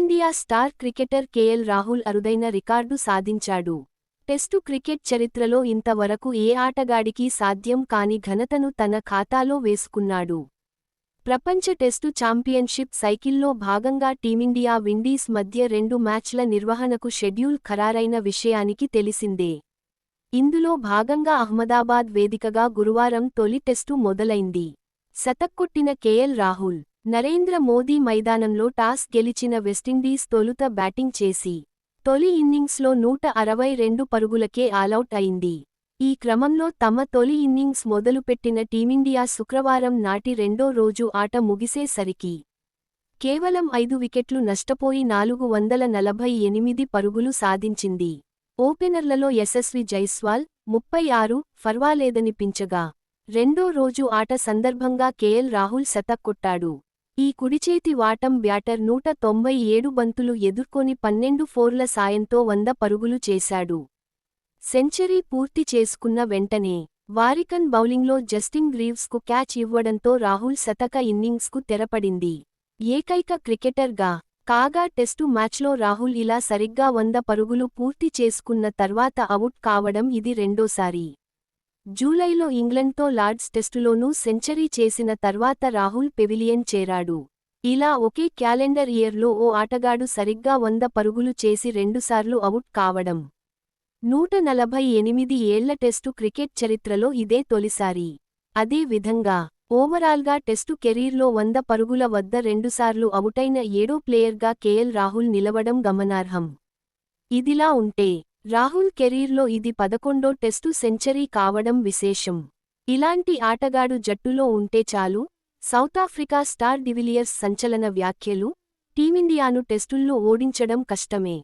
Team India star cricketer KL Rahul అరుదైన record సాధించాడు. Test cricket చరిత్రలో ఇంతవరకు ఏ ఆటగాడికీ సాధ్యం కాని ఘనతను తన ఖాతాలో వేసుకున్నాడు. ప్రపంచ టెస్టు ఛాంపియన్షిప్ సైకిల్లో భాగంగా టీమిండియా విండీస్ మధ్య రెండు మ్యాచ్ల నిర్వహణకు షెడ్యూల్ ఖరారైన విషయానికి తెలిసిందే. ఇందులో భాగంగా అహ్మదాబాద్ వేదికగా గురువారం తొలి టెస్టు మొదలైంది. శతక్కొట్టిన కేఎల్ రాహుల్ నరేంద్ర మోదీ మైదానంలో టాస్ గెలిచిన వెస్టిండీస్ తొలుత బ్యాటింగ్ చేసి తొలి ఇన్నింగ్స్లో నూట అరవై రెండు పరుగులకే ఆలౌట్ అయింది. ఈ క్రమంలో తమ తొలి ఇన్నింగ్స్ మొదలుపెట్టిన టీమిండియా శుక్రవారం నాటి రెండో రోజు ఆట ముగిసేసరికి కేవలం ఐదు వికెట్లు నష్టపోయి నాలుగు వందల నలభై ఎనిమిది పరుగులు సాధించింది. ఓపెనర్లలో యశస్వి జైస్వాల్ ముప్పై ఆరు ఫర్వాలేదనిపించగా రెండో రోజు ఆట సందర్భంగా కేఎల్ రాహుల్ శతక్కొట్టాడు ఈ కుడిచేతి వాటం బ్యాటర్ నూట తొంభై ఏడు బంతులు ఎదుర్కొని పన్నెండు ఫోర్ల సాయంతో వంద పరుగులు చేశాడు. సెంచరీ పూర్తి చేసుకున్న వెంటనే వారికన్ బౌలింగ్లో జస్టిన్ గ్రీవ్స్కు క్యాచ్ ఇవ్వడంతో రాహుల్ శతక ఇన్నింగ్స్కు తెరపడింది. ఏకైక క్రికెటర్గా కాగా టెస్టు మ్యాచ్లో రాహుల్ ఇలా సరిగ్గా వంద పరుగులు పూర్తి చేసుకున్న తర్వాత అవుట్ కావడం ఇది రెండోసారి. జూలైలో ఇంగ్లండ్తో లార్డ్స్ టెస్టులోనూ సెంచరీ చేసిన తర్వాత రాహుల్ పెవిలియన్ చేరాడు. ఇలా ఒకే క్యాలెండర్ ఇయర్లో ఓ ఆటగాడు సరిగ్గా వంద పరుగులు చేసి రెండుసార్లు అవుట్ కావడం. నూట నలభై ఎనిమిది ఏళ్ళ టెస్టు క్రికెట్ చరిత్రలో ఇదే తొలిసారి. అదే విధంగా ఓవరాల్గా టెస్టు కెరీర్లో వంద పరుగుల వద్ద రెండుసార్లు అవుటైన ఏడో ప్లేయర్గా కేఎల్ రాహుల్ నిలవడం గమనార్హం. ఇదిలా ఉంటే రాహుల్ కెరీర్లో ఇది పదకొండో టెస్టు సెంచరీ కావడం విశేషం. ఇలాంటి ఆటగాడు జట్టులో ఉంటే చాలు. సౌతాఫ్రికా స్టార్ డివిలియర్స్ సంచలన వ్యాఖ్యలు. టీమిండియాను టెస్టుల్లో ఓడించడం కష్టమే.